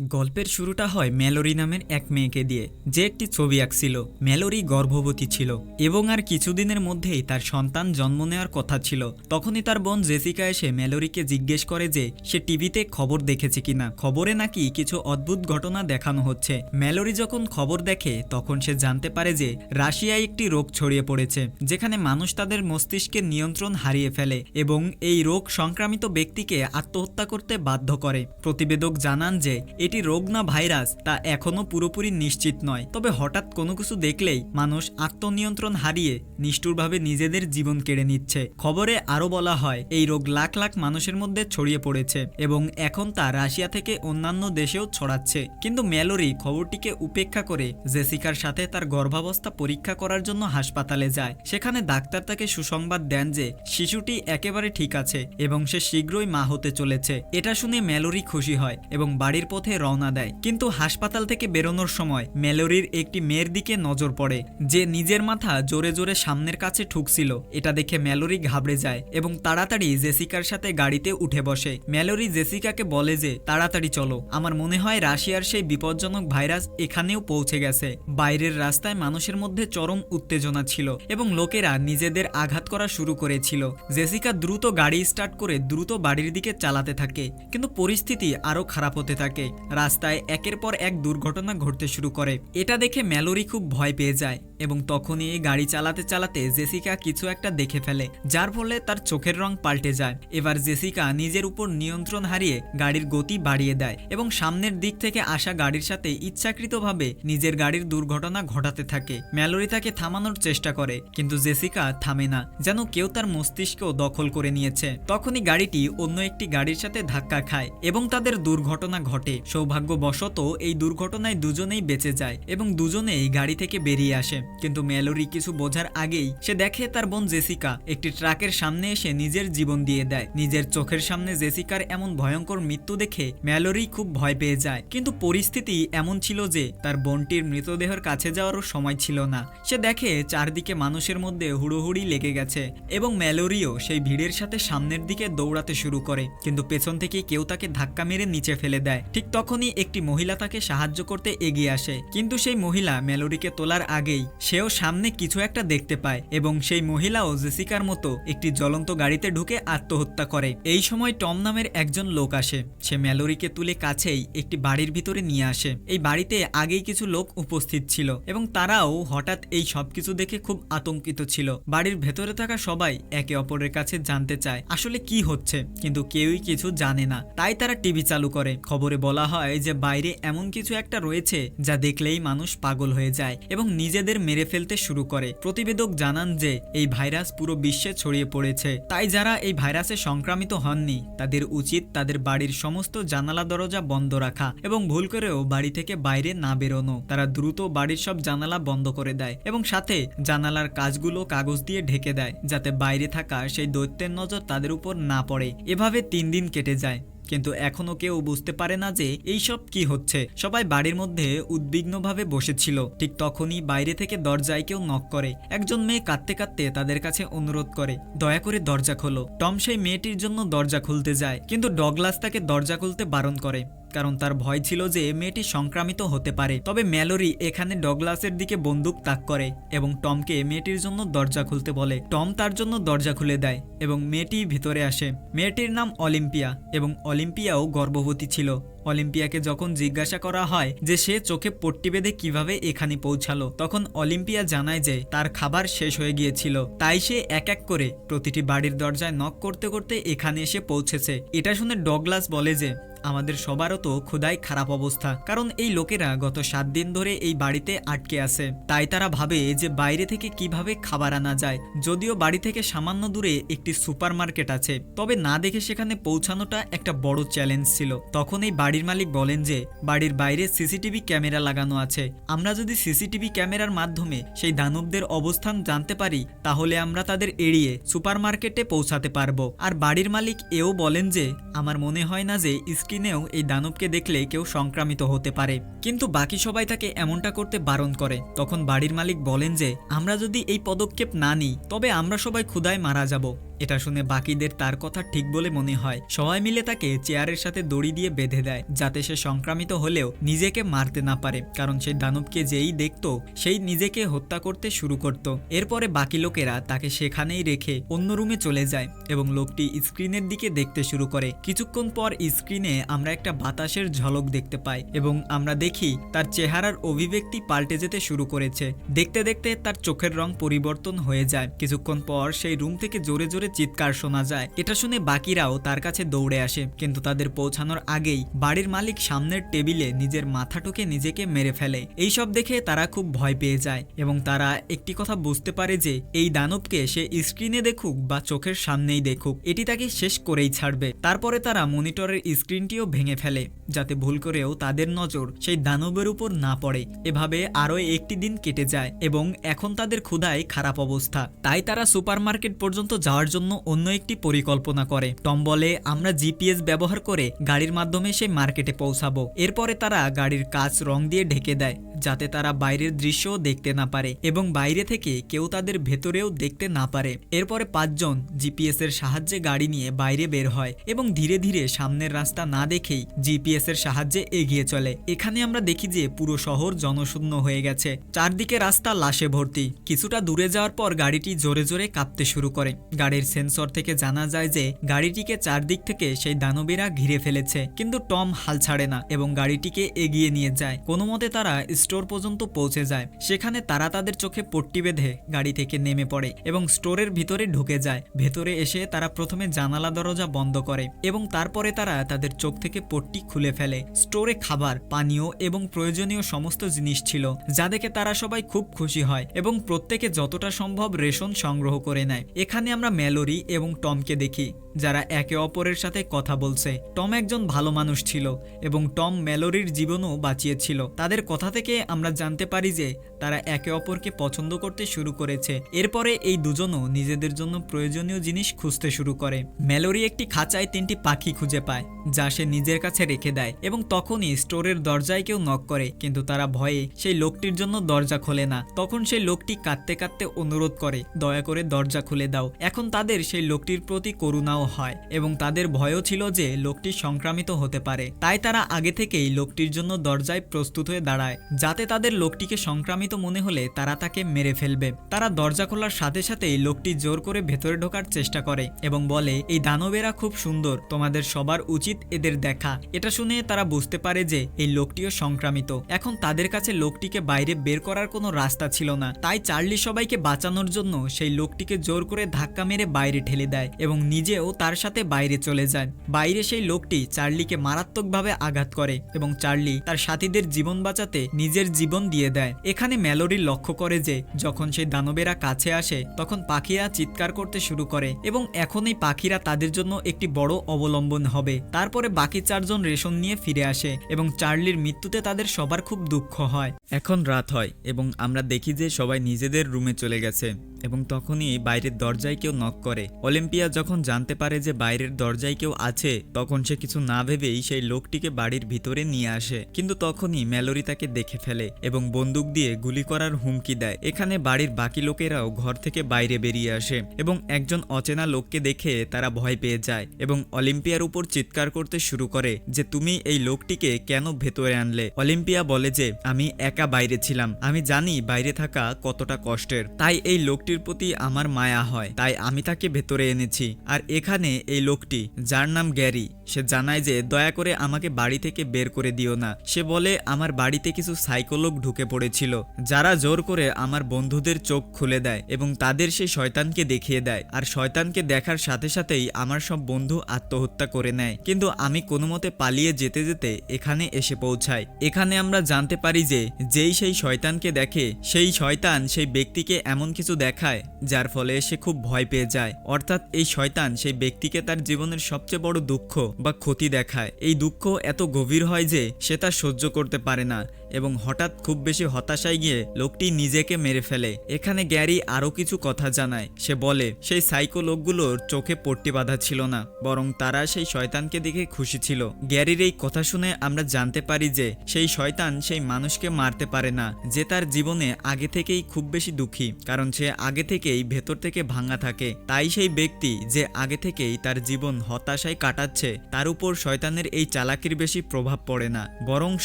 গল্পের শুরুটা হয় ম্যালোরি নামের এক মেয়েকে দিয়ে। যে একটি ছবি আঁকছিল, ম্যালোরি গর্ভবতী ছিল এবং আর কিছুদিনের মধ্যেই তার সন্তান জন্ম নেওয়ার কথা ছিল। তখনই তার বোন জেসিকা এসে ম্যালোরিকে জিজ্ঞেস করে যে, সে টিভিতে খবর দেখেছে কিনা? খবরে নাকি কিছু অদ্ভুত ঘটনা দেখানো হচ্ছে। ম্যালোরি যখন খবর দেখে, তখন সে জানতে পারে যে, রাশিয়ায় একটি রোগ ছড়িয়ে পড়েছে, যেখানে মানুষ তাদের মস্তিষ্কের নিয়ন্ত্রণ হারিয়ে ফেলে এবং এই রোগ সংক্রামিত ব্যক্তিকে আত্মহত্যা করতে বাধ্য করে। প্রতিবেদক জানান যে এটি রোগ না ভাইরাস, তা এখনও পুরোপুরি নিশ্চিত নয়। তবে হঠাৎ কোনো কিছু দেখলেই মানুষ আত্মনিয়ন্ত্রণ হারিয়ে নিষ্ঠুরভাবে নিজেদের জীবন কেড়ে নিচ্ছে। খবরে আরও বলা হয়, এই রোগ লাখ লাখ মানুষের মধ্যে ছড়িয়ে পড়েছে এবং এখন তা রাশিয়া থেকে অন্যান্য দেশেও ছড়াচ্ছে। কিন্তু ম্যালোরি খবরটিকে উপেক্ষা করে জেসিকার সাথে তার গর্ভাবস্থা পরীক্ষা করার জন্য হাসপাতালে যায়। সেখানে ডাক্তার তাকে সুসংবাদ দেন যে শিশুটি একেবারে ঠিক আছে এবং সে শীঘ্রই মা হতে চলেছে। এটা শুনে ম্যালোরি খুশি হয় এবং বাড়ির পথে রওনা দেয়। কিন্তু হাসপাতাল থেকে বেরোনোর সময় ম্যালোরির একটি মেয়ের দিকে নজর পড়ে। যে নিজের মাথা জোরে জোরে সামনের কাছে ঠুকছিল, এটা দেখে ম্যালোরি ঘাবড়ে যায় এবং তাড়াতাড়ি জেসিকার সাথে গাড়িতে উঠে বসে। ম্যালোরি জেসিকাকে বলে যে, তাড়াতাড়ি চলো। আমার মনে হয় রাশিয়ার সেই বিপজ্জনক ভাইরাস এখানেও পৌঁছে গেছে। বাইরের রাস্তায় মানুষের মধ্যে চরম উত্তেজনা ছিল এবং লোকেরা নিজেদের আঘাত করা শুরু করেছিল। জেসিকা দ্রুত গাড়ি স্টার্ট করে দ্রুত বাড়ির দিকে চালাতে থাকে, কিন্তু পরিস্থিতি আরও খারাপ হতে থাকে। রাস্তায় একের পর এক দুর্ঘটনা ঘটতে শুরু করে। এটা দেখে ম্যালোরি খুব ভয় পেয়ে যায় এবং তখনই গাড়ি চালাতে চালাতে জেসিকা কিছু একটা দেখে ফেলে, যার ফলে তার চোখের রং পাল্টে যায়। এবার জেসিকা নিজের উপর নিয়ন্ত্রণ হারিয়ে গাড়ির গতি বাড়িয়ে দেয় এবং সামনের দিক থেকে আসা গাড়ির সাথে ইচ্ছাকৃতভাবে নিজের গাড়ির দুর্ঘটনা ঘটাতে থাকে। ম্যালোরি তাকে থামানোর চেষ্টা করে, কিন্তু জেসিকা থামে না, যেন কেউ তার মস্তিষ্কও দখল করে নিয়েছে। তখনই গাড়িটি অন্য একটি গাড়ির সাথে ধাক্কা খায় এবং তাদের দুর্ঘটনা ঘটে। সৌভাগ্যবশত এই দুর্ঘটনায় দুজনেই বেঁচে যায় এবং দুজনেই গাড়ি থেকে বেরিয়ে আসে। কিন্তু ম্যালোরি কিছু বোঝার আগেই সে দেখে তার বোন জেসিকা একটি ট্রাকের সামনে এসে নিজের জীবন দিয়ে দেয়। নিজের চোখের সামনে জেসিকার এমন ভয়ঙ্কর মৃত্যু দেখে ম্যালোরি খুব ভয় পেয়ে যায়। কিন্তু পরিস্থিতি এমন ছিল যে তার বোনটির মৃতদেহের কাছে যাওয়ারও সময় ছিল না। সে দেখে চারদিকে মানুষের মধ্যে হুড়োহুড়ি লেগে গেছে এবং ম্যালোরিও সেই ভিড়ের সাথে সামনের দিকে দৌড়াতে শুরু করে। কিন্তু পেছন থেকে কেউ তাকে ধাক্কা মেরে নিচে ফেলে দেয়। ঠিক তখনই একটি মহিলা তাকে সাহায্য করতে এগিয়ে আসে। কিন্তু সেই মহিলা ম্যালোরিকে তোলার আগেই সেও সামনে কিছু একটা দেখতে পায় এবং সেই মহিলাও জেসিকার মতো একটি জ্বলন্ত গাড়িতে ঢুকে আত্মহত্যা করে। এই সময় টম নামের একজন লোক আসে। সে ম্যালোরিকে তুলে কাছেই একটি বাড়ির ভিতরে নিয়ে আসে। এই বাড়িতে আগেই কিছু লোক উপস্থিত ছিল এবং তারাও হঠাৎ এই সবকিছু দেখে খুব আতঙ্কিত ছিল। বাড়ির ভেতরে থাকা সবাই একে অপরের কাছে জানতে চায়, আসলে কি হচ্ছে? কিন্তু কেউই কিছু জানে না। তাই তারা টিভি চালু করে। খবরে বলা হয় যে বাইরে এমন কিছু একটা রয়েছে যা দেখলেই মানুষ পাগল হয়ে যায় এবং নিজেদের মেরে ফেলতে শুরু করে। প্রতিবেদক জানান যে, এই ভাইরাস পুরো বিশ্বে ছড়িয়ে পড়েছে। তাই যারা এই ভাইরাসে সংক্রামিত হননি, তাদের উচিত তাদের বাড়ির সমস্ত জানালা দরজা বন্ধ রাখা এবং ভুল করেও বাড়ি থেকে বাইরে না বেরোনো। তারা দ্রুত বাড়ির সব জানালা বন্ধ করে দেয় এবং সাথে জানালার কাজগুলো কাগজ দিয়ে ঢেকে দেয়, যাতে বাইরে থাকা সেই দৈত্যের নজর তাদের উপর না পড়ে। এভাবে তিন দিন কেটে যায়। কিন্তু এখনও কেউ বুঝতে পারে না যে এইসব কি হচ্ছে। সবাই বাড়ির মধ্যে উদ্বিগ্নভাবে বসেছিল। ঠিক তখনই বাইরে থেকে দরজায় কেউ নক করে। একজন মেয়ে কাঁদতে কাঁদতে তাদের কাছে অনুরোধ করে, দয়া করে দরজা খোলো। টম সেই মেয়েটির জন্য দরজা খুলতে যায়, কিন্তু ডগলাস তাকে দরজা খুলতে বারণ করে। কারণ তার ভয় ছিল যে মেয়েটি সংক্রামিত হতে পারে। তবে ম্যালোরি এখানে ডগলাসের দিকে বন্দুক তাক করে এবং টমকে মেয়েটির জন্য দরজা খুলতে বলে। টম তার জন্য দরজা খুলে দেয় এবং মেয়েটি ভিতরে আসে। মেয়েটির নাম অলিম্পিয়া এবং অলিম্পিয়াও গর্ভবতী ছিল। অলিম্পিয়াকে যখন জিজ্ঞাসা করা হয় যে সে চোখে পট্টি বেঁধে কীভাবে এখানে পৌঁছালো, তখন অলিম্পিয়া জানায় যে তার খাবার শেষ হয়ে গিয়েছিল। তাই সে এক এক করে প্রতিটি বাড়ির দরজায় নক করতে করতে এখানে এসে পৌঁছেছে। এটা শুনে ডগলাস বলে যে আমাদের সবারও তো ক্ষুদাই খারাপ অবস্থা, কারণ এই লোকেরা গত সাত দিন ধরে এই বাড়িতে আটকে আছে। তাই তারা ভাবে যে বাইরে থেকে কীভাবে খাবার আনা যায়, যদিও বাড়ি থেকে সামান্য দূরে একটি সুপার আছে। তবে না দেখে সেখানে পৌঁছানোটা একটা বড় চ্যালেঞ্জ ছিল। তখন এই বাড়ির মালিক বলেন যে, বাড়ির বাইরে সিসিটিভি ক্যামেরা লাগানো আছে। আমরা যদি সিসিটিভি ক্যামেরার মাধ্যমে সেই দানবদের অবস্থান জানতে পারি, তাহলে আমরা তাদের এড়িয়ে সুপার মার্কেটে পৌঁছাতে পারব। আর বাড়ির মালিক এও বলেন যে, আমার মনে হয় না যে স্ক্রিনেও এই দানবকে দেখলে কেউ সংক্রামিত হতে পারে। কিন্তু বাকি সবাই তাকে এমনটা করতে বারণ করে। তখন বাড়ির মালিক বলেন যে, আমরা যদি এই পদক্ষেপ না নিই, তবে আমরা সবাই ক্ষুধায় মারা যাব। এটা শুনে বাকিদের তার কথা ঠিক বলে মনে হয়। সবাই মিলে তাকে চেয়ারের সাথে দড়ি দিয়ে বেঁধে দেয়, যাতে সে সংক্রামিত হলেও নিজেকে মারতে না পারে, কারণ সেই দানবকে যেই দেখতো, সেই নিজেকে হত্যা করতে শুরু করত। এরপরে বাকি লোকেরা তাকে সেখানেই রেখে অন্য রুমে চলে যায় এবং লোকটি স্ক্রিনের দিকে দেখতে শুরু করে। কিছুক্ষণ পর স্ক্রিনে আমরা একটা বাতাসের ঝলক দেখতে পাই এবং আমরা দেখি তার চেহারার অভিব্যক্তি পাল্টে যেতে শুরু করেছে। দেখতে দেখতে তার চোখের রং পরিবর্তন হয়ে যায়। কিছুক্ষণ পর সেই রুম থেকে জোরে জোরে চিৎকার শোনা যায়। এটা শুনে বাকিরাও তার কাছে দৌড়ে আসে, কিন্তু তাদের পৌঁছানোর আগেই বাড়ির মালিক সামনের টেবিলে নিজের মাথাটুকে নিজেকে মেরে ফেলে। এইসব দেখে তারা খুব ভয় পেয়ে যায় এবং তারা একটি কথা বুঝতে পারে যে এই দানবকে সে স্ক্রিনে দেখুক বা চোখের সামনেই দেখুক। এটি তাকে শেষ করেই ছাড়বে। তারপরে তারা মনিটরের স্ক্রিনটিও ভেঙে ফেলে, যাতে ভুল করেও তাদের নজর সেই দানবের উপর না পড়ে। এভাবে আরও একটি দিন কেটে যায় এবং এখন তাদের ক্ষুধায় খারাপ অবস্থা। তাই তারা সুপারমার্কেট পর্যন্ত যাওয়ার জন্য অন্য একটি পরিকল্পনা করে। টম বলে, আমরা জিপিএস ব্যবহার করে গাড়ির মাধ্যমে সেই মার্কেটে পৌঁছাবো। এরপরে তারা গাড়ির কাচ রং দিয়ে ঢেকে দেয়, যাতে তারা বাইরের দৃশ্য দেখতে না পারে এবং বাইরে থেকে কেউ তাদের ভেতরেও দেখতে না পারে। এরপরে পাঁচজন জিপিএস এর সাহায্যে গাড়ি নিয়ে বাইরে বের হয় এবং ধীরে ধীরে সামনের রাস্তা না দেখেই জিপিএস এর সাহায্যে এগিয়ে চলে। এখানে আমরা দেখি যে পুরো শহর জনশূন্য হয়ে গেছে। চারদিকে রাস্তা লাশে ভর্তি। কিছুটা দূরে যাওয়ার পর গাড়িটি জোরে জোরে কাঁপতে শুরু করে। গাড়ির সেন্সর থেকে জানা যায় যে গাড়িটিকে চারদিক থেকে সেই দানবেরা ঘিরে ফেলেছে। কিন্তু টম হাল ছাড়ে না এবং গাড়িটিকে এগিয়ে নিয়ে যায়। কোনো মতে তারা স্টোর পর্যন্ত পৌঁছে যায়। সেখানে তারা তাদের চোখে পট্টি বেঁধে গাড়ি থেকে নেমে পড়ে এবং স্টোরের ভিতরে ঢুকে যায়। ভেতরে এসে তারা প্রথমে জানালা দরজা বন্ধ করে এবং তারপরে তারা তাদের চোখ থেকে পট্টি খুলে ফেলে। স্টোরে খাবার, পানীয় এবং প্রয়োজনীয় সমস্ত জিনিস ছিল, যা দেখে তারা সবাই খুব খুশি হয় এবং প্রত্যেকে যতটা সম্ভব রেশন সংগ্রহ করে নেয়। এখানে আমরা ম্যালোরি এবং টমকে দেখি, যারা একে অপরের সাথে কথা বলছে। টম একজন ভালো মানুষ ছিল এবং টম ম্যালোরির জীবনও বাঁচিয়েছিল। তাদের কথা থেকে আমরা জানতে পারি যে, তারা একে অপরকে পছন্দ করতে শুরু করেছে। এরপরে এই দুজনও নিজেদের জন্য প্রয়োজনীয় জিনিস খুঁজতে শুরু করে। ম্যালোরি একটি খাঁচায় তিনটি পাখি খুঁজে পায়, যা সে নিজের কাছে রেখে দেয় এবং তখনই স্টোরের দরজায় কেউ নক করে, কিন্তু তারা ভয়ে সেই লোকটির জন্য দরজা খোলে না। তখন সেই লোকটি কাঁদতে কাঁদতে অনুরোধ করে, দয়া করে দরজা খুলে দাও। এখন তাদের সেই লোকটির প্রতি করুণাও হয় এবং তাদের ভয়ও ছিল যে লোকটি সংক্রামিত হতে পারে। তাই তারা আগে থেকেই লোকটির জন্য দরজায় প্রস্তুত হয়ে দাঁড়ায়, যাতে তাদের লোকটিকে সংক্রামিত মনে হলে তারা তাকে মেরে ফেলবে। তারা দরজা খোলার সাথে সাথেই লোকটি জোর করে ভেতরে ঢোকার চেষ্টা করে এবং বলে, এই দানবেরা খুব সুন্দর, তোমাদের সবার উচিত এদের দেখা। এটা শুনে তারা বুঝতে পারে যে এই লোকটিও সংক্রামিত। এখন তাদের কাছে লোকটিকে বাইরে বের করার কোনো রাস্তা ছিল না। তাই চার্লি সবাইকে বাঁচানোর জন্য সেই লোকটিকে জোর করে ধাক্কা মেরে বাইরে ঠেলে দেয় এবং নিজেও তার সাথে বাইরে চলে যায়। বাইরে সেই লোকটি চার্লিকে মারাত্মকভাবে আঘাত করে এবং চার্লি তার সাথীদের জীবন বাঁচাতে নিজের জীবন দিয়ে দেয়। এখানে ম্যালোরি লক্ষ্য করে যে, যখন সেই দানবেরা কাছে আসে, তখন পাখিরা চিৎকার করতে শুরু করে এবং এখন এই পাখিরা তাদের জন্য একটি বড় অবলম্বন হবে। তারপরে বাকি চারজন রেশন নিয়ে ফিরে আসে এবং চার্লির মৃত্যুতে তাদের সবার খুব দুঃখ হয়। এখন রাত হয় এবং আমরা দেখি যে সবাই নিজেদের রুমে চলে গেছে। এবং তখনই বাইরের দরজায় কেউ নক করে। অলিম্পিয়া যখন জানতে পারে যে বাইরের দরজায় কেউ আছে, তখন সে কিছু না ভেবেই সেই লোকটিকে বাড়ির ভিতরে নিয়ে আসে। কিন্তু তখনই ম্যালোরি তাকে দেখে ফেলে এবং বন্দুক দিয়ে গুলি করার হুমকি দেয়। এখানে বাড়ির বাকি লোকেরাও ঘর থেকে বাইরে বেরিয়ে আসে এবং একজন অচেনা লোককে দেখে তারা ভয় পেয়ে যায় এবং অলিম্পিয়ার উপর চিৎকার করতে শুরু করে যে, তুমি এই লোকটিকে কেন ভেতরে আনলে? অলিম্পিয়া বলে যে, আমি একা বাইরে ছিলাম। আমি জানি বাইরে থাকা কতটা কষ্টের। তাই এই লোকটির প্রতি আমার মায়া হয়, তাই আমি তাকে ভেতরে এনেছি। আর এখানে এই লোকটি, যার নাম গ্যারি, সে জানায় যে দয়া করে আমাকে বাড়ি থেকে বের করে দিও না। সে বলে, আমার বাড়িতে কিছু সাইকোলগ ঢুকে পড়েছিল, যারা জোর করে আমার বন্ধুদের চোখ খুলে দেয় এবং তাদের সেই শয়তানকে দেখিয়ে দেয়। আর শয়তানকে দেখার সাথে সাথেই আমার সব বন্ধু আত্মহত্যা করে নেয়। কিন্তু আমি কোনো মতে পালিয়ে যেতে যেতে এখানে এসে পৌঁছাই। এখানে আমরা জানতে পারি যে, যেই সেই শয়তানকে দেখে, সেই শয়তান সেই ব্যক্তিকে এমন কিছু দেখায় যার ফলে সে খুব ভয় পেয়ে যায়। অর্থাৎ এই শয়তান সেই ব্যক্তিকে তার জীবনের সবচেয়ে বড় দুঃখ বা ক্ষতি দেখায়। এই দুঃখ এত গভীর হয় যে সে তা সহ্য করতে পারে না এবং হঠাৎ খুব বেশি হতাশায় গিয়ে লোকটি নিজেকে মেরে ফেলে। এখানে গ্যারি আরও কিছু কথা জানায়। সে বলে, সেই সাইকো লোকগুলোর চোখে পট্টি বাঁধা ছিল না, বরং তারা সেই শয়তানকে দেখে খুশি ছিল। গ্যারির এই কথা শুনে আমরা জানতে পারি যে সেই শয়তান সেই মানুষকে মারতে পারে না, যে তার জীবনে আগে থেকেই খুব বেশি দুঃখী, কারণ সে আগে থেকেই ভেতর থেকে ভাঙা থাকে। তাই সেই ব্যক্তি যে আগে থেকেই তার জীবন হতাশায় কাটাচ্ছে, তার উপর শয়তানের এই চালাকির বেশি প্রভাব পড়ে না। বরং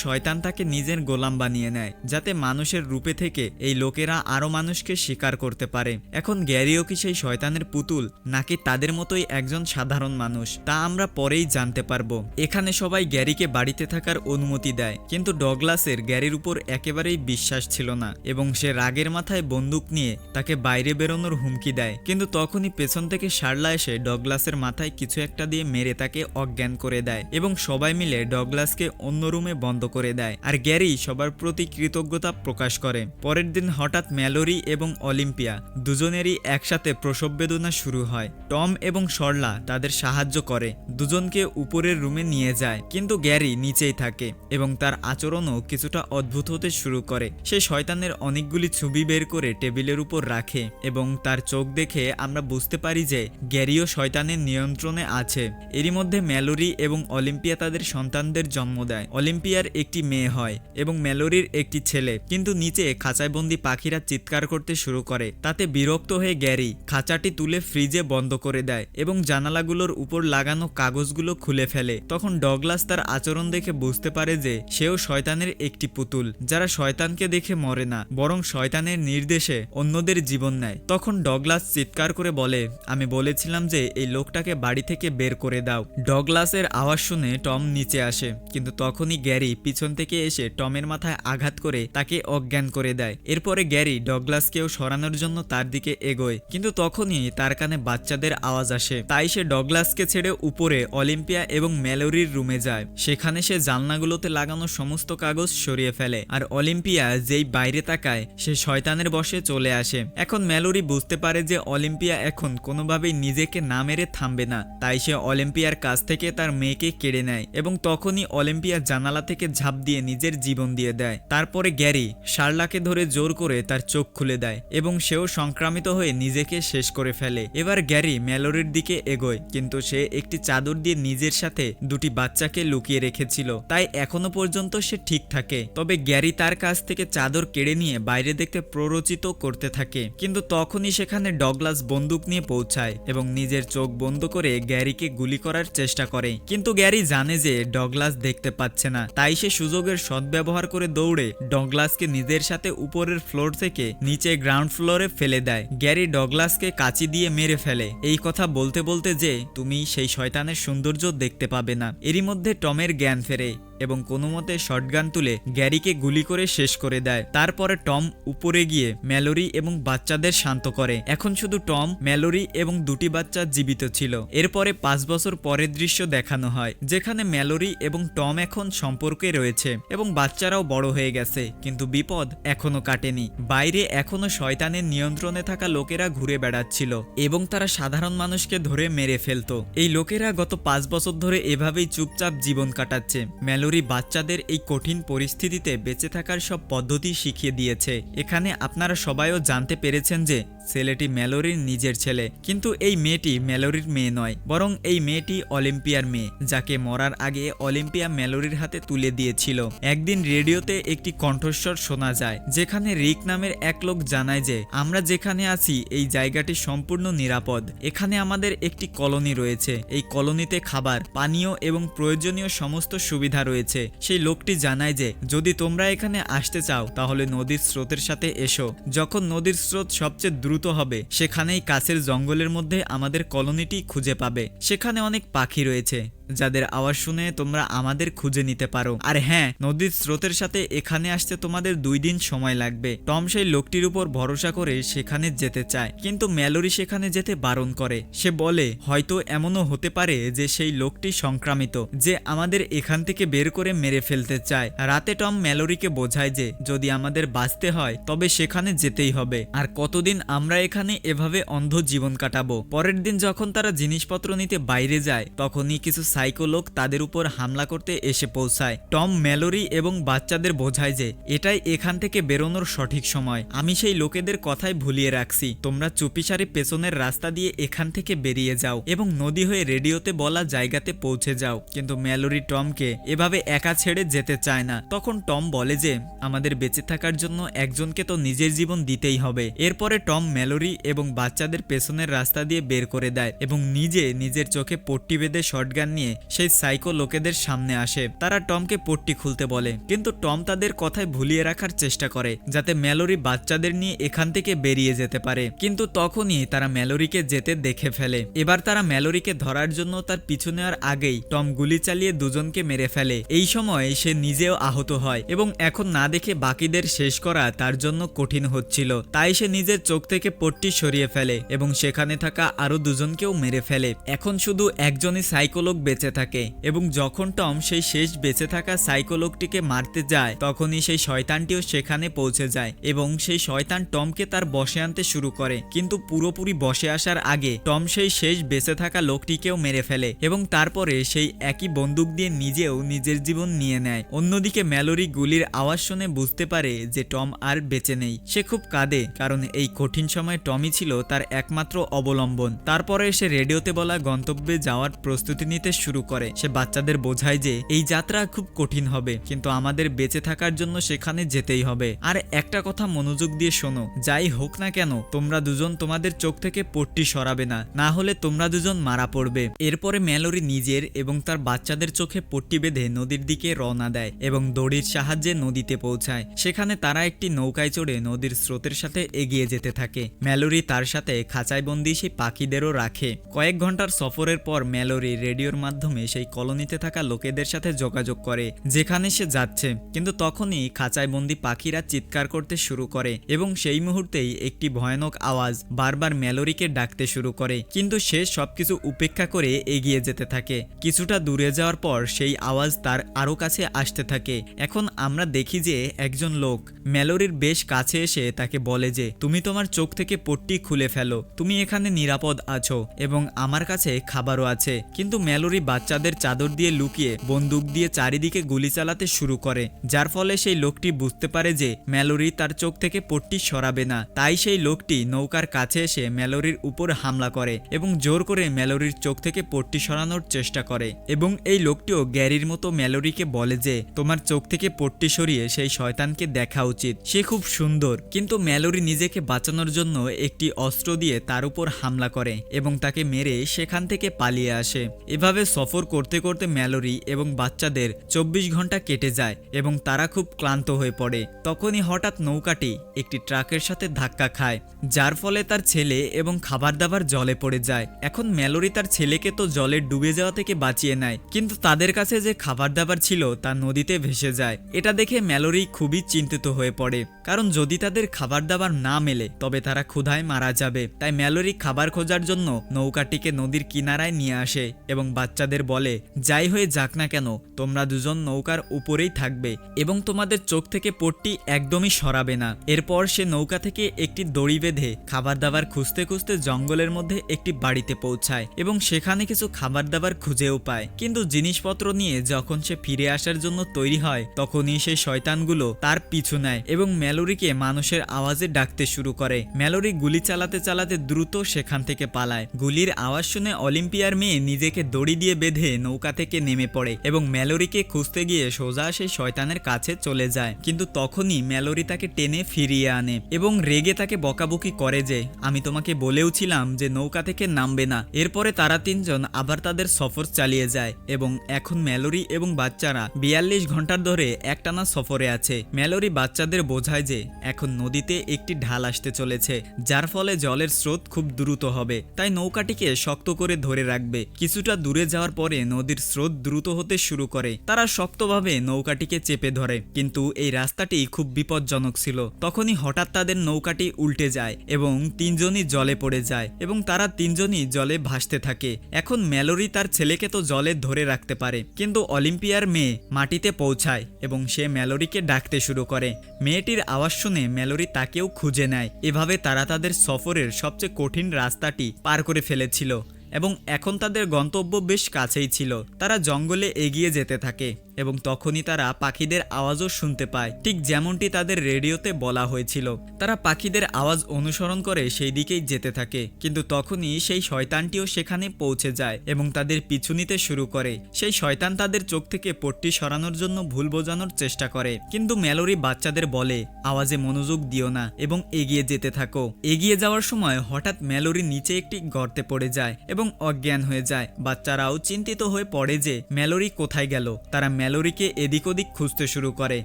শয়তান তাকে নিজের গোলাম বানিয়ে নেয়, যাতে মানুষের রূপে থেকে এই লোকেরা আরও মানুষকে স্বীকার করতে পারে। এখন গ্যারিও কি সেই শয়তানের পুতুল, নাকি তাদের মতোই একজন সাধারণ মানুষ? তা আমরা পরেই জানতে পারব। এখানে সবাই গ্যারিকে বাড়িতে থাকার অনুমতি দেয়, কিন্তু ডগলাসের গ্যারির উপর একেবারেই বিশ্বাস ছিল না, এবং সে রাগের মাথায় বন্দুক নিয়ে তাকে বাইরে বেরোনোর হুমকি দেয়। কিন্তু তখনই পেছন থেকে শার্লা এসে ডগলাসের মাথায় কিছু একটা দিয়ে মেরে তাকে অজ্ঞান করে দেয় এবং সবাই মিলে ডগলাসকে অন্য রুমে বন্ধ করে দেয়। আর গ্যারি সবার প্রতি কৃতজ্ঞতা প্রকাশ করে। পরের দিন হঠাৎ ম্যালোরি এবং অলিম্পিয়া দুজনেরই একসাথে প্রসব বেদনা শুরু হয়। টম এবং সরলা তাদের সাহায্য করে। দুজনকে উপরের রুমে নিয়ে যায়। কিন্তু গ্যারি নিচেই থাকে এবং তার আচরণও কিছুটা অদ্ভুত হতে শুরু করে। সে শয়তানের অনেকগুলি ছবি বের করে টেবিলের উপর রাখে। এবং তার চোখ দেখে আমরা বুঝতে পারি যে গ্যারিও শয়তানের নিয়ন্ত্রণে আছে। এরই মধ্যে ম্যালোরি এবং অলিম্পিয়া তাদের সন্তানদের জন্ম দেয়। অলিম্পিয়ার একটি মেয়ে হয় এবং ম্যালোরির একটি ছেলে। কিন্তু নিচে খাঁচায় বন্দি পাখিরা চিৎকার করতে শুরু করে। তাতে বিরক্ত হয়ে গ্যারি খাঁচাটি তুলে ফ্রিজে বন্ধ করে দেয় এবং জানালাগুলোর উপর লাগানো কাগজগুলো খুলে ফেলে। তখন ডগলাস তার আচরণ দেখে বুঝতে পারে যে সেও শয়তানের একটি পুতুল, যারা শয়তানকে দেখে মরে না, বরং শয়তানের নির্দেশে অন্যদের জীবন নেয়। তখন ডগলাস চিৎকার করে বলে, আমি বলেছিলাম যে এই লোকটাকে বাড়ি থেকে বের করে দাও। ডগলাসের আওয়াজ শুনে টম নিচে আসে, কিন্তু তখনই গ্যারি পিছন থেকে এসে টমের মাথায় আঘাত করে তাকে অজ্ঞান করে দেয়। এরপরে গ্যারি ডগলাসকেও সরানোর জন্য তার দিকে এগোয়, কিন্তু তখনই তার কানে বাচ্চাদের আওয়াজ আসে। তাই সে ডগলাসকে ছেড়ে উপরে অলিম্পিয়া এবং ম্যালোরির রুমে যায়। সেখানে সে জানলাগুলোতে লাগানো সমস্ত কাগজ সরিয়ে ফেলে, আর অলিম্পিয়া যেই বাইরে তাকায়, সে শয়তানের বসে চলে আসে। এখন ম্যালোরি বুঝতে পারে যে অলিম্পিয়া এখন কোনোভাবেই নিজেকে না মেরে থামবে না, তাই সে অলিম্পিয়ার কাছ থেকে তার মেয়েকে কেড়ে নেয় এবং তখনই অলিম্পিয়া জানালা থেকে ঝাঁপ দিয়ে নিজের জীবন দিয়ে দেয়। তারপরে গ্যারি শার্লাকে ধরে জোর করে তার চোখ খুলে দেয় এবং সেও সংক্রামিত হয়ে নিজেকে শেষ করে ফেলে। এবার গ্যারি ম্যালোরির দিকে এগোয়, কিন্তু সে একটি চাদর দিয়ে নিজের সাথে দুটি বাচ্চাকে লুকিয়ে রেখেছিল, তাই এখনও পর্যন্ত সে ঠিক থাকে। তবে গ্যারি তার কাছ থেকে চাদর কেড়ে নিয়ে বাইরে দেখতে প্ররোচিত করতে থাকে। কিন্তু তখনই সেখানে ডগলাস বন্দুক নিয়ে পৌঁছায় এবং নিজের চোখ বন্ধ করে গ্যারিকে গুলি করার চেষ্টা করে। কিন্তু গ্যারি জানে যে ডগলাস দেখতে পাচ্ছে না। তাই সে সুযোগের সদ্ব্যবহার করে দৌড়ে ডগলাসকে নিজের সাথে উপরের ফ্লোর থেকে নিচে গ্রাউন্ড ফ্লোরে ফেলে দেয়। গ্যারি ডগলাসকে কাচি দিয়ে মেরে ফেলে। এই কথা বলতে বলতে যে, তুমি সেই শয়তানের সৌন্দর্য দেখতে পাবে না। এরই মধ্যে টমের জ্ঞান ফেরে। এবং কোনো মতে শটগান তুলে গ্যারিকে গুলি করে শেষ করে দেয়। তারপরে টম উপরে গিয়ে ম্যালোরি এবং বাচ্চাদের শান্ত করে। এখন শুধু টম, ম্যালোরি এবং দুটি বাচ্চা জীবিত ছিল। এরপরে পাঁচ বছর পরের দৃশ্য দেখানো হয়, যেখানে ম্যালোরি এবং টম এখন সম্পর্কে রয়েছে এবং বাচ্চারাও বড় হয়ে গেছে, কিন্তু বিপদ এখনও কাটেনি। বাইরে এখনও শয়তানের নিয়ন্ত্রণে থাকা লোকেরা ঘুরে বেড়াচ্ছিল এবং তারা সাধারণ মানুষকে ধরে মেরে ফেলতো। এই লোকেরা গত পাঁচ বছর ধরে এভাবেই চুপচাপ জীবন কাটাচ্ছে। ম্যালোরি বাচ্চাদের এই কঠিন পরিস্থিতিতে বেঁচে থাকার সব পদ্ধতি শিখিয়ে দিয়েছে। এখানে আপনারা সবাইও জানতে পেরেছেন যে, ছেলেটি ম্যালোরির নিজের ছেলে। কিন্তু এই মেয়েটি ম্যালোরির মেয়ে নয়, বরং এই মেয়েটি অলিম্পিয়ার মেয়ে, যাকে মরার আগে অলিম্পিয়া ম্যালোরির হাতে তুলে দিয়েছিল। একদিন রেডিওতে একটি কণ্ঠস্বর শোনা যায়, যেখানে রিক নামের এক লোক জানায় যে, আমরা যেখানে আছি, এই জায়গাটি সম্পূর্ণ নিরাপদ। এখানে আমাদের একটি কলোনি রয়েছে। এই কলোনিতে খাবার, পানীয় এবং প্রয়োজনীয় সমস্ত সুবিধা রয়েছে। সেই লোকটি জানায় যে, যদি তোমরা এখানে আসতে চাও, তাহলে নদীর স্রোতের সাথে এসো। যখন নদীর স্রোত সবচেয়ে দ্রুত হবে, সেখানেই কাছের জঙ্গলের মধ্যে আমাদের কলোনিটি খুঁজে পাবে। সেখানে অনেক পাখি রয়েছে। যাদের আওয়াজ শুনে তোমরা আমাদের খুঁজে নিতে পারো। আর হ্যাঁ নদীর স্রোতের সাথে এখানে আসতে তোমাদের দুই দিন সময় লাগবে। টম সেই লোকটির উপর ভরসা করে সেখানে যেতে চায়, কিন্তু ম্যালোরি সেখানে যেতে বারণ করে। সে বলে, হয়তো এমনও হতে পারে যে সেই লোকটি সংক্রামিত, যে আমাদের এখান থেকে বের করে মেরে ফেলতে চায়। রাতে টম ম্যালোরিকে বোঝায় যে, যদি আমাদের বাঁচতে হয়, তবে সেখানে যেতেই হবে। আর কতদিন আমরা এখানে এভাবে অন্ধ জীবন কাটাবো? পরের দিন যখন তারা জিনিসপত্র নিতে বাইরে যায়, তখনই কিছু সাইকো লোক তাদের উপর হামলা করতে এসে পৌঁছায়। টম ম্যালোরি এবং বাচ্চাদের বোঝায় যে, এটাই এখান থেকে বেরোনোর সঠিক সময়। আমি সেই লোকেদের কথাই ভুলিয়ে রাখছি। তোমরা চুপিসারে পেছনের রাস্তা দিয়ে এখান থেকে বেরিয়ে যাও এবং নদী হয়ে রেডিওতে বলা জায়গাতে পৌঁছে যাও। কিন্তু ম্যালোরি টমকে এভাবে একা ছেড়ে যেতে চায় না। তখন টম বলে যে, আমাদের বেঁচে থাকার জন্য একজনকে তো নিজের জীবন দিতেই হবে। এরপরে টম ম্যালোরি এবং বাচ্চাদের পেছনের রাস্তা দিয়ে বের করে দেয় এবং নিজে নিজের চোখে পট্টি বেঁধে শটগান নিয়ে সেই সাইকো লোকেদের সামনে আসে। তারা টমকে পট্টি খুলতে বলে, কিন্তু টম তাদের কথায় ভুলিয়ে রাখার চেষ্টা করে, যাতে ম্যালোরি বাচ্চাদের নিয়ে এখান থেকে বেরিয়ে যেতে পারে। কিন্তু তখনই তারা ম্যালোরিকে যেতে দেখে ফেলে। এবার তারা ম্যালোরিকে ধরার জন্য তার পিছু নেওয়ার আগেই টম গুলি চালিয়ে দুজনকে মেরে ফেলে। এই সময় সে নিজেও আহত হয় এবং এখন না দেখে বাকিদের শেষ করা তার জন্য কঠিন হচ্ছিল। তাই সে নিজের চোখ থেকে পট্টি সরিয়ে ফেলে এবং সেখানে থাকা আরও দুজনকেও মেরে ফেলে। এখন শুধু একজনই সাইকোলোগ বেঁচে থাকে এবং যখন টম সেই শেষ বেঁচে থাকা সাইকোলোগটিকে মারতে যায়, তখনই সেই শয়তানটিও সেখানে পৌঁছে যায় এবং সেই শয়তান টমকে তার বসে আনতে শুরু করে। কিন্তু পুরোপুরি বসে আসার আগে টম সেই শেষ বেঁচে থাকা লোকটিকেও মেরে ফেলে এবং তারপরে সেই একই বন্দুক দিয়ে নিজেও নিজের জীবন নিয়ে নেয়। অন্যদিকে ম্যালোরি গুলির আওয়াজ শুনে বুঝতে পারে যে টম আর বেঁচে নেই। সে খুব কাঁদে, কারণ এই কঠিন সময় টমই ছিল তার একমাত্র অবলম্বন। তারপরে সে রেডিওতে বলা গন্তব্যে যাওয়ার প্রস্তুতি নিতে শুরু করে। সে বাচ্চাদের বোঝায় যে এই যাত্রা খুব কঠিন হবে, কিন্তু আমাদের বেঁচে থাকার জন্য সেখানে যেতেই হবে। আর একটা কথা মনোযোগ দিয়ে শোনো, যাই হোক না কেন, তোমরা দুজন তোমাদের চোখ থেকে পট্টি সরাবে না না হলে তোমরা দুজন মারা পড়বে। এরপরে ম্যালোরি নিজের এবং তার বাচ্চাদের চোখে পট্টি বেঁধে নদীর দিকে রওনা দেয় এবং দড়ির সাহায্যে নদীতে পৌঁছায়। সেখানে তারা একটি নৌকায় চড়ে নদীর স্রোতের সাথে এগিয়ে যেতে থাকে। ম্যালোরি তার সাথে খাঁচায় বন্দি সেই পাখিদেরও রাখে। কয়েক ঘণ্টার সফরের পর ম্যালোরি রেডিওর মাধ্যমে সেই কলোনিতে থাকা লোকেদের সাথে যোগাযোগ করে, যেখানে সে যাচ্ছে। কিন্তু তখনই খাঁচায় বন্দি পাখিরা চিৎকার করতে শুরু করে এবং সেই মুহূর্তেই একটি ভয়ানক আওয়াজ বারবার ম্যালোরিকে ডাকতে শুরু করে। কিন্তু সে সবকিছু উপেক্ষা করে এগিয়ে যেতে থাকে। কিছুটা দূরে যাওয়ার পর সেই আওয়াজ তার আরও কাছে আসতে থাকে। এখন আমরা দেখি যে একজন লোক ম্যালোরির বেশ কাছে এসে তাকে বলে যে, তুমি তোমার চোখ থেকে পট্টি খুলে ফেলো। তুমি এখানে নিরাপদ আছো এবং আমার কাছে খাবারও আছে। কিন্তু ম্যালোরি বাচ্চাদের চাদর দিয়ে লুকিয়ে বন্দুক দিয়ে চারিদিকে গুলি চালাতে শুরু করে, যার ফলে সেই লোকটি বুঝতে পারে যে ম্যালোরি তার চোখ থেকে পট্টি সরাবে না। তাই সেই লোকটি নৌকার কাছে এসে ম্যালোরির উপর হামলা করে এবং জোর করে ম্যালোরির চোখ থেকে পট্টি সরানোর চেষ্টা করে এবং এই লোকটিও গ্যারির মতো ম্যালোরিকে বলে যে, তোমার চোখ থেকে পট্টি সরিয়ে সেই শয়তানকে দেখা উচিত। সে খুব সুন্দর কিন্তু ম্যালোরি নিজেকে বাঁচানোর জন্য একটি অস্ত্র দিয়ে তার উপর হামলা করে এবং তাকে মেরে সেখান থেকে পালিয়ে আসে। এভাবে সফর করতে করতে ম্যালোরি এবং বাচ্চাদের চব্বিশ ঘণ্টা কেটে যায় এবং তারা খুব ক্লান্ত হয়ে পড়ে। তখনই হঠাৎ নৌকাটি একটি ট্রাকের সাথে ধাক্কা খায়, যার ফলে তার ছেলে এবং খাবার দাবার জলে পড়ে যায়। এখন ম্যালোরি তার ছেলেকে তো জলে ডুবে যাওয়া থেকে বাঁচিয়ে নেয়, কিন্তু তাদের কাছে যে খাবার দাবার ছিল তা নদীতে ভেসে যায়। এটা দেখে ম্যালোরি খুবই চিন্তিত হয়ে পড়ে, কারণ যদি তাদের খাবার দাবার না মেলে, তবে তারা ক্ষুধায় মারা যাবে। তাই ম্যালোরি খাবার খোঁজার জন্য নৌকাটিকে নদীর কিনারায় নিয়ে আসে এবং বাচ্চাদের বলে, যাই হয়ে যাক না কেন, তোমরা দুজন নৌকার উপরেই থাকবে এবং তোমাদের চোখ থেকে পট্টি একদমই সরাবে না। এরপর সে নৌকা থেকে একটি দড়ি বেঁধে খাবার দাবার খুঁজতে খুঁজতে জঙ্গলের মধ্যে একটি বাড়িতে পৌঁছায় এবং সেখানে কিছু খাবার দাবার খুঁজেও পায়। কিন্তু জিনিসপত্র নিয়ে যখন সে ফিরে আসার জন্য তৈরি হয়, তখনই সেই শয়তানগুলো তার পিছু নেয় এবং ম্যালোরিকে মানুষের আওয়াজে ডাকতে শুরু করে। ম্যালোরি গুলি চালাতে চালাতে দ্রুত সেখান থেকে পালায়। গুলির আওয়াজ শুনে অলিম্পিয়ার মেয়ে নিজেকে দড়ি দিয়ে বেঁধে নৌকা থেকে নেমে পড়ে এবং ম্যালোরিকে খুঁজতে গিয়ে সোজা সেই শয়তানের কাছে চলে যায়। কিন্তু তখনই ম্যালোরি তাকে টেনে ফিরিয়ে আনে এবং রেগে তাকে বকাবকি করে যে, আমি তোমাকে বলেও ছিলাম যে নৌকা থেকে নামবে না। এরপরে তারা তিনজন আবার তাদের সফর চালিয়ে যায় এবং এখন ম্যালোরি এবং বাচ্চারা বিয়াল্লিশ ঘণ্টার ধরে একটানা সফরে আছে। ম্যালোরি বাচ্চাদের বোঝায় যে, এখন নদীতে একটি ঢাল আসতে চলেছে, যার ফলে জলের স্রোত খুব দ্রুত হবে। তাই নৌকাটিকে শক্ত করে ধরে রাখবে। কিছুটা দূরে যাওয়ার পরে নদীর স্রোত দ্রুত হতে শুরু করে। তারা শক্তভাবে নৌকাটিকে চেপে ধরে, কিন্তু এই রাস্তাটি খুব বিপজ্জনক ছিল। তখনই হঠাৎ তাদের নৌকাটি উল্টে যায় এবং তিনজনই জলে পড়ে যায় এবং তারা তিনজনই জলে ভাসতে থাকে। এখন ম্যালোরি তার ছেলেকে তো জলে ধরে রাখতে পারে, কিন্তু অলিম্পিয়ার মেয়ে মাটিতে পৌঁছায় এবং সে ম্যালোরিকে ডাকতে শুরু করে। মেয়েটির আওয়াজ শুনে ম্যালোরি তাকেও খুঁজে নেয়। এভাবে তারা তাদের সফরের সবচেয়ে কঠিন রাস্তাটি পার করে ফেলেছিল। এবং এখন তাদের গন্তব্য বেশ কাছেই ছিল। তারা জঙ্গলে এগিয়ে যেতে থাকে এবং তখনই তারা পাখিদের আওয়াজও শুনতে পায়, ঠিক যেমনটি তাদের রেডিওতে বলা হয়েছিল। তারা পাখিদের আওয়াজ অনুসরণ করে সেই দিকেই যেতে থাকে, কিন্তু তখনই সেই শয়তানটিও সেখানে পৌঁছে যায় এবং তাদের পিছু নিতে শুরু করে। সেই শয়তান তাদের চোখ থেকে পট্টি সরানোর জন্য ভুল বোঝানোর চেষ্টা করে, কিন্তু মেলোরি বাচ্চাদের বলে, আওয়াজে মনোযোগ দিও না এবং এগিয়ে যেতে থাকো। এগিয়ে যাওয়ার সময় হঠাৎ মেলোরি নিচে একটি গর্তে পড়ে যায় অজ্ঞান হয়ে যায়। বাচ্চারাও চিন্তিত হয়ে পড়ে যে ম্যালোরি কোথায় গেল। তারা ম্যালোরিকে এদিক ওদিক খুঁজতে শুরু করে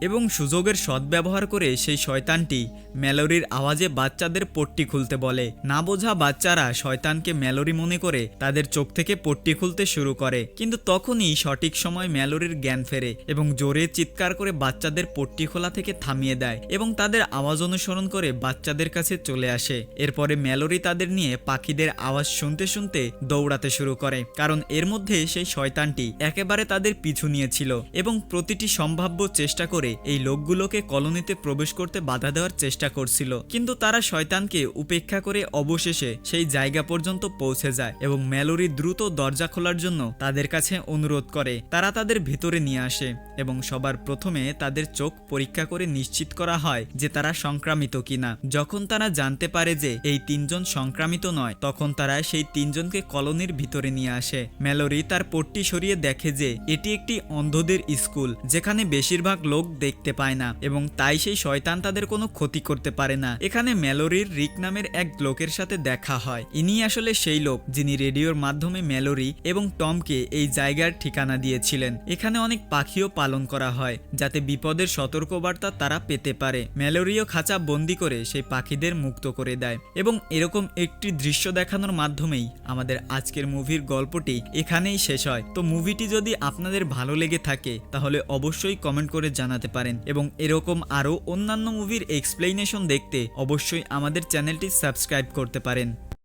এবং সুযোগের সদ্ব্যবহার করে সেই শয়তানটি ম্যালোরির আওয়াজে বাচ্চাদের পট্টি খুলতে বলে। না বোঝা বাচ্চারা শয়তানকে ম্যালোরি মনে করে তাদের চোখ থেকে পট্টি খুলতে শুরু করে। কিন্তু তখনই সঠিক সময় ম্যালোরির জ্ঞান ফেরে এবং জোরে চিৎকার করে বাচ্চাদের পট্টি খোলা থেকে থামিয়ে দেয় এবং তাদের আওয়াজ অনুসরণ করে বাচ্চাদের কাছে চলে আসে। এরপরে ম্যালোরি তাদের নিয়ে পাখিদের আওয়াজ শুনতে শুনতে দৌড়াতে শুরু করে, কারণ এর মধ্যে সেই শয়তানটি একেবারে তাদের পিছু নিয়েছিল এবং প্রতিটি সম্ভাব্য চেষ্টা করে এই লোকগুলোকে কলোনিতে প্রবেশ করতে বাধা দেওয়ার চেষ্টা করছিল। কিন্তু তারা শয়তানকে উপেক্ষা করে অবশেষে সেই জায়গা পর্যন্ত পৌঁছে যায় এবং ম্যালোরি দ্রুত দরজা খোলার জন্য তাদের কাছে অনুরোধ করে। তারা তাদের ভেতরে নিয়ে আসে এবং সবার প্রথমে তাদের চোখ পরীক্ষা করে নিশ্চিত করা হয় যে তারা সংক্রামিত কিনা। যখন তারা জানতে পারে যে এই তিনজন সংক্রামিত নয়, তখন তারা সেই তিনজনকে কলোনির ভিতরে নিয়ে আসে। মেলোরি তার পট্টি সরিয়ে দেখে যে এটি একটি অন্ধদের স্কুল, যেখানে বেশিরভাগ লোক দেখতে পায় না এবং তাই সেই শয়তান তাদের কোনো ক্ষতি করতে পারে না। এখানে মেলোরির রিক নামের এক লোকের সাথে দেখা হয়। ইনি আসলে সেই লোক যিনি রেডিওর মাধ্যমে মেলোরি এবং টমকে এই জায়গার ঠিকানা দিয়েছিলেন। এখানে অনেক পাখিও পালন করা হয়, যাতে বিপদের সতর্কবার্তা তারা পেতে পারে। মেলোরিও খাঁচা বন্দি করে সেই পাখিদের মুক্ত করে দেয় এবং এরকম একটি দৃশ্য দেখানোর মাধ্যমেই আমাদের আজকের মুভির গল্পটি এখানেই শেষ হয়। তো মুভিটি যদি আপনাদের ভালো লেগে থাকে, তাহলে অবশ্যই কমেন্ট করে জানাতে পারেন এবং এরকম আরও অন্যান্য মুভির এক্সপ্লেনেশন দেখতে অবশ্যই আমাদের চ্যানেলটি সাবস্ক্রাইব করতে পারেন।